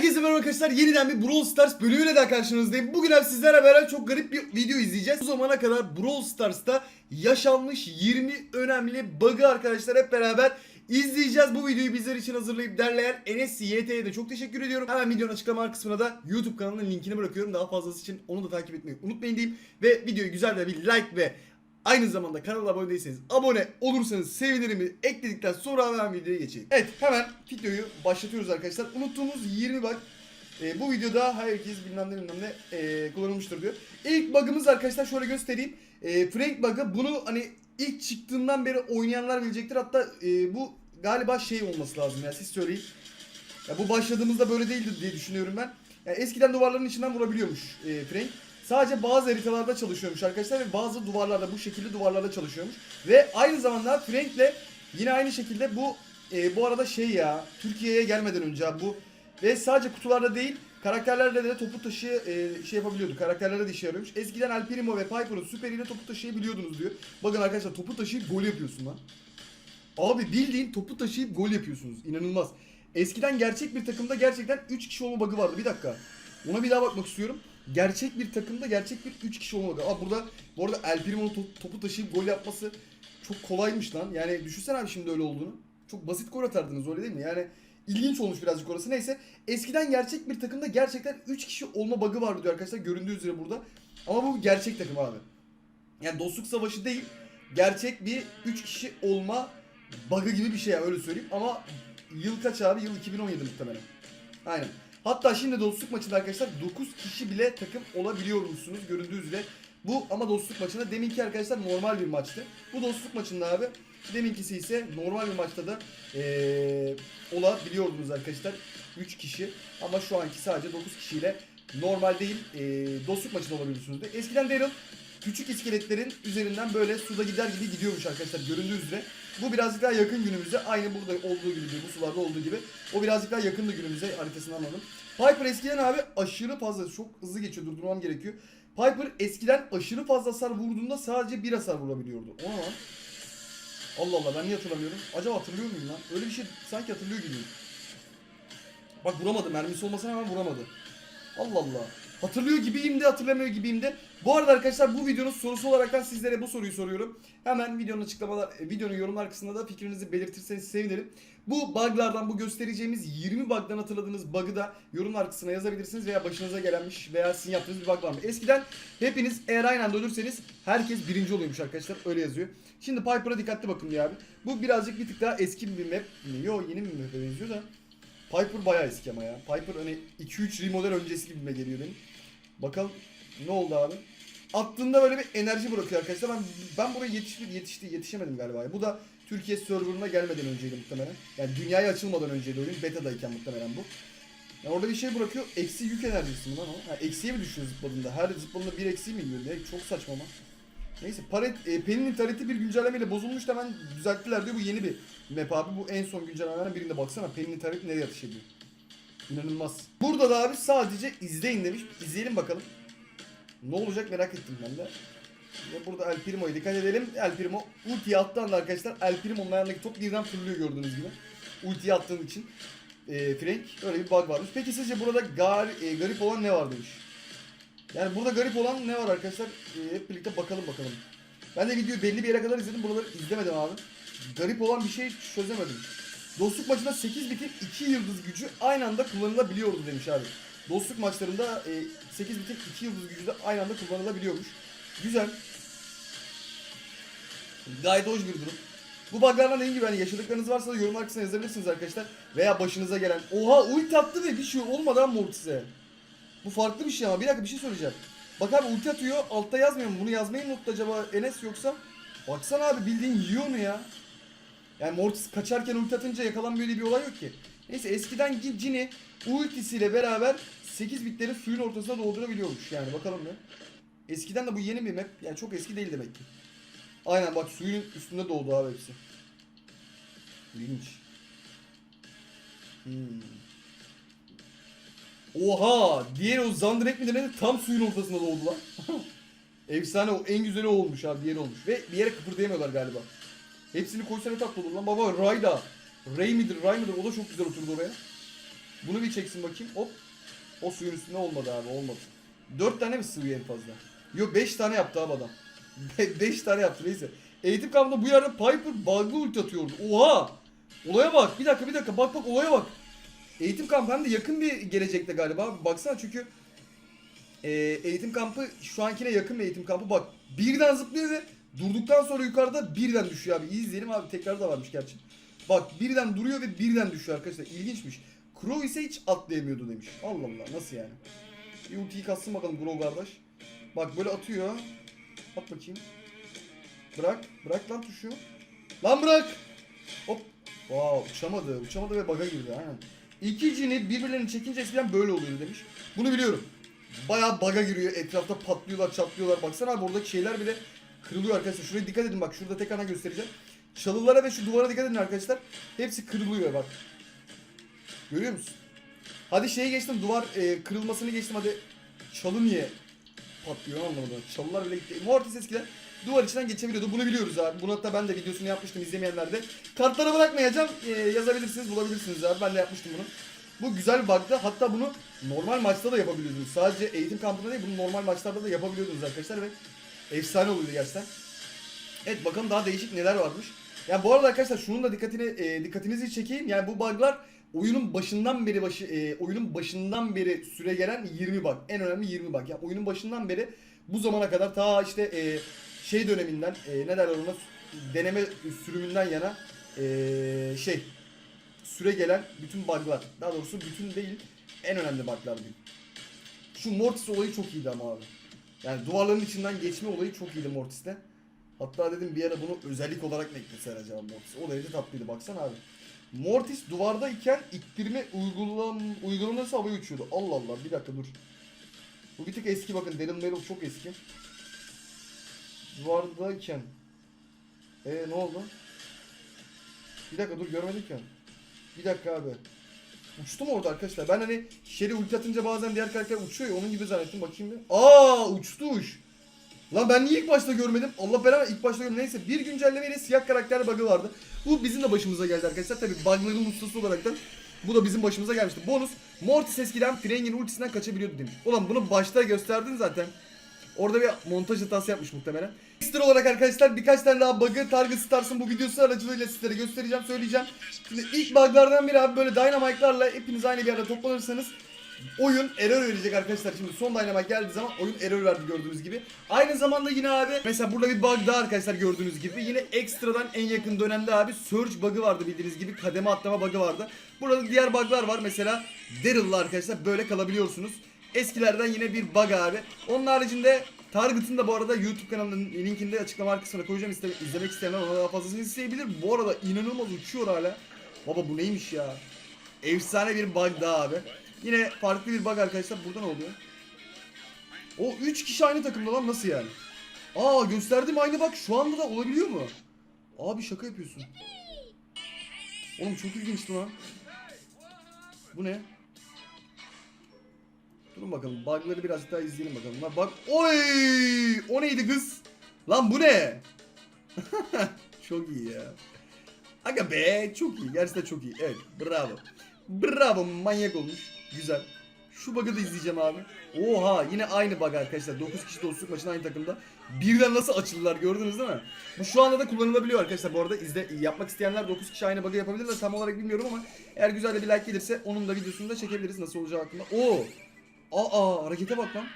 Herkese merhaba arkadaşlar. Yeniden bir Brawl Stars bölümüyle daha karşınızdayım. Bugün abi sizlerle beraber çok garip bir video izleyeceğiz. Bu zamana kadar Brawl Stars'ta yaşanmış 20 önemli bug'ı arkadaşlar hep beraber izleyeceğiz. Bu videoyu bizler için hazırlayıp derleyen Enes YT'ye de çok teşekkür ediyorum. Hemen videonun açıklama kısmına da YouTube kanalının linkini bırakıyorum. Daha fazlası için onu da takip etmeyi unutmayın diyeyim. Ve videoyu güzel de bir like ve Aynı zamanda kanala abone değilseniz abone olursanız sevinirim. Ekledikten sonra hemen videoya geçelim. Evet hemen videoyu başlatıyoruz arkadaşlar. Unuttuğumuz 20 bug. Ee, bu videoda herkes bilmem ne bilmem ne ee, kullanılmıştır diyor. İlk bug'ımız arkadaşlar şöyle göstereyim. Ee, Frank bug'ı bunu hani ilk çıktığından beri oynayanlar bilecektir. Hatta ee, bu galiba şey olması lazım ya siz söyleyin. Ya bu başladığımızda böyle değildi diye düşünüyorum ben. Yani eskiden duvarların içinden vurabiliyormuş ee, Frank. Sadece bazı haritalarda çalışıyormuş arkadaşlar ve bazı duvarlarda bu şekilde duvarlarda çalışıyormuş. Ve aynı zamanda Frank'le yine aynı şekilde bu e, bu arada şey ya Türkiye'ye gelmeden önce bu ve sadece kutularda değil karakterlerle de topu taşı e, şey yapabiliyordu. Karakterlere de işe yarıyormuş. Eskiden El Primo ve Piper'ın süperiyle topu taşıyabiliyordunuz diyor. Bakın arkadaşlar topu taşıyıp gol yapıyorsun lan. Abi bildiğin topu taşıyıp gol yapıyorsunuz. İnanılmaz. Eskiden gerçek bir takımda gerçekten 3 kişi olma bug'ı vardı. Bir dakika. Ona bir daha bakmak istiyorum. Gerçek bir takımda gerçek bir 3 kişi olma bug'ı. Aa burada bu arada El Primo'nun to- topu taşıyıp gol yapması çok kolaymış lan. Yani düşünsene abi şimdi öyle olduğunu. Çok basit gol atardınız öyle değil mi? Yani ilginç olmuş birazcık orası. Neyse. Eskiden gerçek bir takımda gerçekten 3 kişi olma bug'ı vardı diyor arkadaşlar. Göründüğü üzere burada. Ama bu gerçek takım abi. Yani dostluk savaşı değil. Gerçek bir 3 kişi olma bug'ı gibi bir şey ya öyle söyleyeyim. Ama yıl kaç abi? Yıl 2017 muhtemelen. Aynen. Hatta şimdi dostluk maçında arkadaşlar 9 kişi bile takım olabiliyormuşsunuz göründüğü üzere. Bu ama dostluk maçında deminki arkadaşlar normal bir maçtı. Bu dostluk maçında abi deminkisi ise normal bir maçta da eee olabiliyordunuz arkadaşlar. 3 kişi ama şu anki sadece 9 kişiyle normal değil eee dostluk maçında olabiliyorsunuz. de. Eskiden Daryl küçük iskeletlerin üzerinden böyle suda gider gibi gidiyormuş arkadaşlar göründüğü üzere. Bu birazcık daha yakın günümüze. Aynı burada olduğu gibi. Bu sularda olduğu gibi. O birazcık daha yakındı günümüze haritasını anladım. Piper eskiden abi aşırı fazla çok hızlı geçiyor durdurmam gerekiyor. Piper eskiden aşırı fazla hasar vurduğunda sadece bir hasar vurabiliyordu. O lan? Allah Allah ben niye hatırlamıyorum? Acaba hatırlıyor muyum lan? Öyle bir şey sanki hatırlıyor gibiyim. Bak vuramadı. Mermisi olmasına rağmen vuramadı. Allah Allah. Hatırlıyor gibiyim de hatırlamıyor gibiyim de. Bu arada arkadaşlar bu videonun sorusu olaraktan sizlere bu soruyu soruyorum. Hemen videonun açıklamalar, e, videonun yorumlar kısmında da fikrinizi belirtirseniz sevinirim. Bu buglardan, bu göstereceğimiz 20 bug'dan hatırladığınız bug'ı da yorumlar kısmına yazabilirsiniz veya başınıza gelenmiş veya sizin yaptığınız bir bug var mı? Eskiden hepiniz eğer aynı anda ölürseniz herkes birinci oluyormuş arkadaşlar. Öyle yazıyor. Şimdi Piper'a dikkatli bakın diyor abi. Bu birazcık bir tık daha eski bir map? Yo yeni bir map'e benziyor da. Piper bayağı eski ama ya. Piper hani 2-3 remodel öncesi gibime geliyor benim. Bakalım ne oldu abi? Attığında böyle bir enerji bırakıyor arkadaşlar. Ben ben buraya yetişti, yetişti yetişemedim galiba. Bu da Türkiye serverına gelmeden önceydi muhtemelen. Yani dünyaya açılmadan önceydi oyun. Beta'dayken muhtemelen bu. Yani orada bir şey bırakıyor. Eksi yük enerjisi mi lan o? Ha, eksiye mi düşüyor zıpladığında? Her zıpladığında bir eksiği mi yiyor. Çok saçma ama. Neyse paret, e, Penny'nin tareti bir güncellemeyle bozulmuş hemen düzelttiler diyor. Bu yeni bir map abi. Bu en son güncellemelerden birinde baksana. Penny'nin tareti nereye atış ediyor. İnanılmaz. Burada da abi sadece izleyin demiş. İzleyelim bakalım. Ne olacak merak ettim ben de. Ve burada El Primo'ya dikkat edelim. El Primo ultiye attığı anda arkadaşlar El Primo'nun ayağındaki top birden fırlıyor gördüğünüz gibi. Ultiye attığın için. E, Frank öyle bir bug varmış. Peki sizce burada gar, e, garip olan ne var demiş. Yani burada garip olan ne var arkadaşlar? E, hep birlikte bakalım bakalım. Ben de videoyu belli bir yere kadar izledim. Buraları izlemedim abi. Garip olan bir şey çözemedim. Dostluk maçında 8 bitim 2 yıldız gücü aynı anda kullanılabiliyordu demiş abi. Dostluk maçlarında e, 8 bitim 2 yıldız gücü de aynı anda kullanılabiliyormuş. Güzel. Gayet hoş bir durum. Bu buglardan dediğim gibi hani yaşadıklarınız varsa da yorumlar kısmına yazabilirsiniz arkadaşlar. Veya başınıza gelen. Oha ulti attı ve bir şey olmadan Mortis'e. Bu farklı bir şey ama bir dakika bir şey söyleyeceğim. Bak abi ulti atıyor altta yazmıyor mu? Bunu yazmayı mı acaba Enes yoksa? Baksana abi bildiğin yiyor onu ya. Yani Mortis kaçarken ulti atınca yakalanmıyor diye bir olay yok ki. Neyse eskiden Cini ultisiyle beraber 8 bitleri suyun ortasına doldurabiliyormuş yani bakalım ne. Eskiden de bu yeni bir map yani çok eski değil demek ki. Aynen bak suyun üstünde doğdu abi hepsi. İlginç. Hmm. Oha! Diğer o Zandrek mi ne? Tam suyun ortasında doğdu lan. Efsane o en güzeli olmuş abi diğeri olmuş. Ve bir yere kıpırdayamıyorlar galiba. Hepsini koysa ne tatlı olur lan. Baba Rayda. Ray midir Ray midir o da çok güzel oturdu oraya. Bunu bir çeksin bakayım. Hop. O suyun üstünde olmadı abi olmadı. 4 tane mi sığıyor en fazla? Yok 5 tane yaptı abi adam. 5 tane yaptı neyse. Eğitim kampında bu yerde Piper bug'lı ulti atıyordu. Oha! Olaya bak. Bir dakika bir dakika. Bak bak olaya bak. Eğitim kampı hem de yakın bir gelecekte galiba. Baksana çünkü e, eğitim kampı şu ankine yakın bir eğitim kampı. Bak birden zıplıyor ve durduktan sonra yukarıda birden düşüyor abi. İyi izleyelim abi. Tekrar da varmış gerçi. Bak birden duruyor ve birden düşüyor arkadaşlar. İlginçmiş. Crow ise hiç atlayamıyordu demiş. Allah Allah nasıl yani? Bir ultiyi katsın bakalım Crow kardeş. Bak böyle atıyor. At bakayım. Bırak. Bırak lan tuşu. Lan bırak. Hop. Wow uçamadı. Uçamadı ve bug'a girdi aynen. İki cini birbirlerini çekince eskiden böyle oluyordu demiş. Bunu biliyorum. Bayağı bug'a giriyor. Etrafta patlıyorlar, çatlıyorlar. Baksana abi oradaki şeyler bile kırılıyor arkadaşlar. Şuraya dikkat edin bak. Şurada tekrardan göstereceğim. Çalılara ve şu duvara dikkat edin arkadaşlar. Hepsi kırılıyor bak. Görüyor musun? Hadi şeyi geçtim. Duvar e, kırılmasını geçtim. Hadi çalı niye patlıyor anlamadım. Çalılar bile gitti. Mortis eskiden duvar içinden geçebiliyordu. Bunu biliyoruz abi. Bunu hatta ben de videosunu yapmıştım izlemeyenler de. Kartlara bırakmayacağım. Ee, yazabilirsiniz, bulabilirsiniz abi. Ben de yapmıştım bunu. Bu güzel bir bug'dı. Hatta bunu normal maçta da yapabiliyordunuz. Sadece eğitim kampında değil, bunu normal maçlarda da yapabiliyordunuz arkadaşlar ve efsane oluyordu gerçekten. Evet bakalım daha değişik neler varmış. Yani bu arada arkadaşlar şunun da dikkatini e, dikkatinizi çekeyim. Yani bu bug'lar oyunun başından beri başı e, oyunun başından beri süre gelen 20 bug. En önemli 20 bug. Yani oyunun başından beri bu zamana kadar ta işte e, şey döneminden e, ne derler ona deneme sürümünden yana e, şey süre gelen bütün bug'lar. Daha doğrusu bütün değil en önemli bug'lar diyeyim. Şu Mortis olayı çok iyiydi ama abi. Yani duvarların içinden geçme olayı çok iyiydi Mortis'te. Hatta dedim bir ara bunu özellik olarak mı ekleseler acaba Mortis? O derece tatlıydı baksana abi. Mortis duvardayken ittirme uygulan, uygulanırsa havaya uçuyordu. Allah Allah bir dakika dur. Bu bir tık eski bakın Daryl Merrill çok eski. Duvardayken. Ee ne oldu? Bir dakika dur görmedik ya. Bir dakika abi. Uçtu mu orada arkadaşlar? Ben hani Sherry ulti atınca bazen diğer karakter uçuyor ya onun gibi zannettim bakayım bir. Aa uçtu uç. Lan ben niye ilk başta görmedim? Allah belanı ilk başta görmedim. Neyse bir güncellemeyle siyah karakter bug'ı vardı. Bu bizim de başımıza geldi arkadaşlar. Tabi bug'ların ustası olaraktan bu da bizim başımıza gelmişti. Bonus Mortis eskiden Frengin ultisinden kaçabiliyordu demiş. Ulan bunu başta gösterdin zaten. Orada bir montaj hatası yapmış muhtemelen. Ekstra olarak arkadaşlar birkaç tane daha bug'ı Target Stars'ın bu videosu aracılığıyla sizlere göstereceğim, söyleyeceğim. Şimdi ilk bug'lardan biri abi böyle Dynamite'larla hepiniz aynı bir yerde toplanırsanız oyun error verecek arkadaşlar. Şimdi son Dynamite geldiği zaman oyun error verdi gördüğünüz gibi. Aynı zamanda yine abi mesela burada bir bug daha arkadaşlar gördüğünüz gibi. Yine ekstradan en yakın dönemde abi Surge bug'ı vardı bildiğiniz gibi. Kademe atlama bug'ı vardı. Burada diğer bug'lar var. Mesela Daryl'la arkadaşlar böyle kalabiliyorsunuz. Eskilerden yine bir bug abi. Onun haricinde Target'ın da bu arada YouTube kanalının linkini de açıklama kısmına koyacağım. İste, izlemek isteyenler ona daha fazlasını isteyebilir. Bu arada inanılmaz uçuyor hala. Baba bu neymiş ya? Efsane bir bug daha abi. Yine farklı bir bug arkadaşlar. Burada ne oluyor? O 3 kişi aynı takımda lan nasıl yani? Aa gösterdim aynı bak şu anda da olabiliyor mu? Abi şaka yapıyorsun. Oğlum çok ilginçti lan. Bu ne? Durun bakalım bug'ları birazcık daha izleyelim bakalım. Bak oy! O neydi kız? Lan bu ne? çok iyi ya. Aga be çok iyi. Gerçekten çok iyi. Evet bravo. Bravo manyak olmuş. Güzel. Şu bug'ı da izleyeceğim abi. Oha yine aynı bug arkadaşlar. 9 kişi dostluk maçında aynı takımda. Birden nasıl açıldılar gördünüz değil mi? Bu şu anda da kullanılabiliyor arkadaşlar. Bu arada izle, yapmak isteyenler 9 kişi aynı bug'ı yapabilirler. Tam olarak bilmiyorum ama eğer güzel de bir like gelirse onun da videosunu da çekebiliriz. Nasıl olacağı hakkında. Oo. Aa harekete bak lan.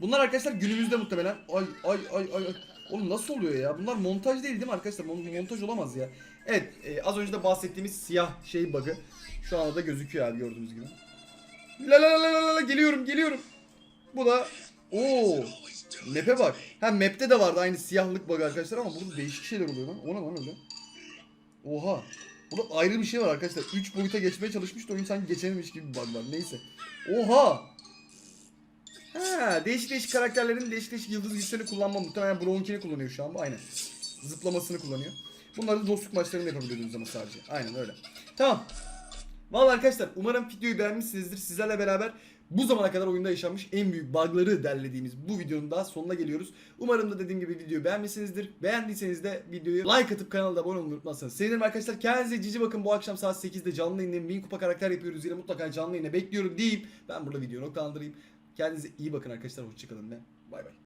Bunlar arkadaşlar günümüzde muhtemelen. Ay ay ay ay. Oğlum nasıl oluyor ya? Bunlar montaj değil değil mi arkadaşlar? Mon- Montaj olamaz ya. Evet e, az önce de bahsettiğimiz siyah şey bug'ı. Şu anda da gözüküyor abi gördüğünüz gibi. La la la la la la geliyorum geliyorum. Bu da Oo. Map'e bak. Ha map'te de vardı aynı siyahlık bug arkadaşlar ama burada değişik şeyler oluyor lan. O ne lan öyle? Oha. Burada ayrı bir şey var arkadaşlar. 3 boyuta geçmeye çalışmış da oyun sanki geçememiş gibi bir bug var. Neyse. Oha. Ha, değişik değişik karakterlerin değişik değişik yıldız güçlerini kullanma muhtemelen Brown'kini kullanıyor şu an aynen. Zıplamasını kullanıyor. Bunları dostluk maçlarında yapabiliyordunuz ama sadece. Aynen öyle. Tamam. Vallahi arkadaşlar umarım videoyu beğenmişsinizdir. Sizlerle beraber bu zamana kadar oyunda yaşanmış en büyük bug'ları derlediğimiz bu videonun daha sonuna geliyoruz. Umarım da dediğim gibi videoyu beğenmişsinizdir. Beğendiyseniz de videoyu like atıp kanala abone olmayı unutmazsanız sevinirim arkadaşlar. Kendinize cici bakın bu akşam saat 8'de canlı yayındayım. 1000 kupa karakter yapıyoruz yine mutlaka canlı yayına bekliyorum diyeyim. Ben burada videoyu noktalandırayım. Kendinize iyi bakın arkadaşlar. Hoşçakalın ve bay bay.